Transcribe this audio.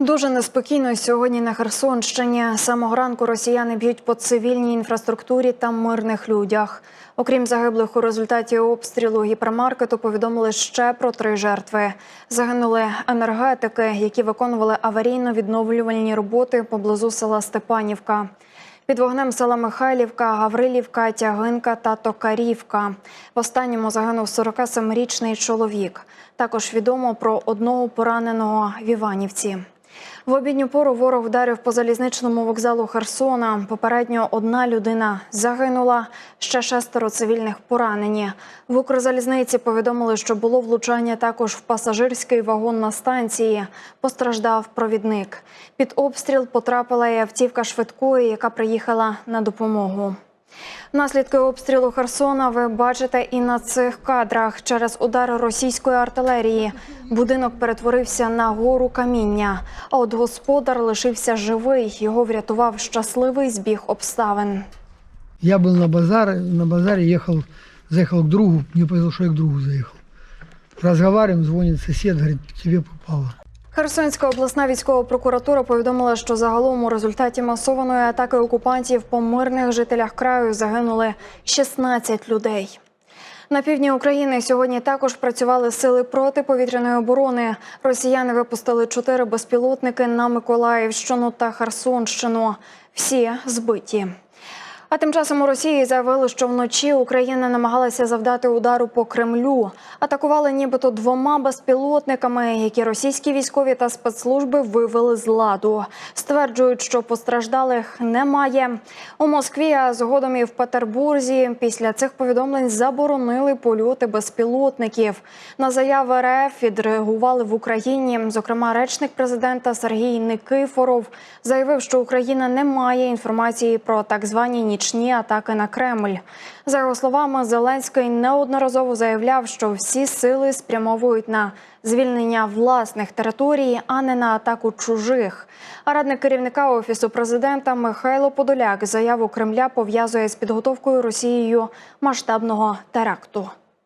Дуже неспокійно сьогодні на Херсонщині. Самого ранку росіяни б'ють по цивільній інфраструктурі та мирних людях. Окрім загиблих у результаті обстрілу гіпермаркету, повідомили ще про три жертви. Загинули енергетики, які виконували аварійно-відновлювальні роботи поблизу села Степанівка. Під вогнем села Михайлівка, Гаврилівка, Тягинка та Токарівка. В останньому загинув 47-річний чоловік. Також відомо про одного пораненого в Іванівці. В обідню пору ворог вдарив по залізничному вокзалу Херсона. Попередньо одна людина загинула, ще шестеро цивільних поранені. В Укрзалізниці повідомили, що було влучання також в пасажирський вагон на станції. Постраждав провідник. Під обстріл потрапила і автівка швидкої, яка приїхала на допомогу. Наслідки обстрілу Херсона ви бачите і на цих кадрах. Через удар російської артилерії будинок перетворився на гору каміння. А от господар лишився живий. Його врятував щасливий збіг обставин. Я был на базаре, на базаре ехал, заехал к другу, мне повезло, что я к другу заехал. Разговариваем, звонит сосед, говорит, тебе попало. Херсонська обласна військова прокуратура повідомила, що загалом у результаті масованої атаки окупантів по мирних жителях краю загинули 16 людей. На півдні України сьогодні також працювали сили протиповітряної оборони. Росіяни випустили чотири безпілотники на Миколаївщину та Херсонщину. Всі збиті. А тим часом у Росії заявили, що вночі Україна намагалася завдати удару по Кремлю. Атакували нібито двома безпілотниками, які російські військові та спецслужби вивели з ладу. Стверджують, що постраждалих немає. У Москві, а згодом і в Петербурзі після цих повідомлень заборонили польоти безпілотників. На заяви РФ відреагували в Україні. Зокрема, речник президента Сергій Никифоров заявив, що Україна не має інформації про так звані нічні атаки на Кремль. За його словами, Зеленський неодноразово заявляв, що всі сили спрямовують на звільнення власних територій, а не на атаку чужих. Радник керівника офісу президента Михайло Подоляк заяву Кремля пов'язує з підготовкою Росією масштабного теракту.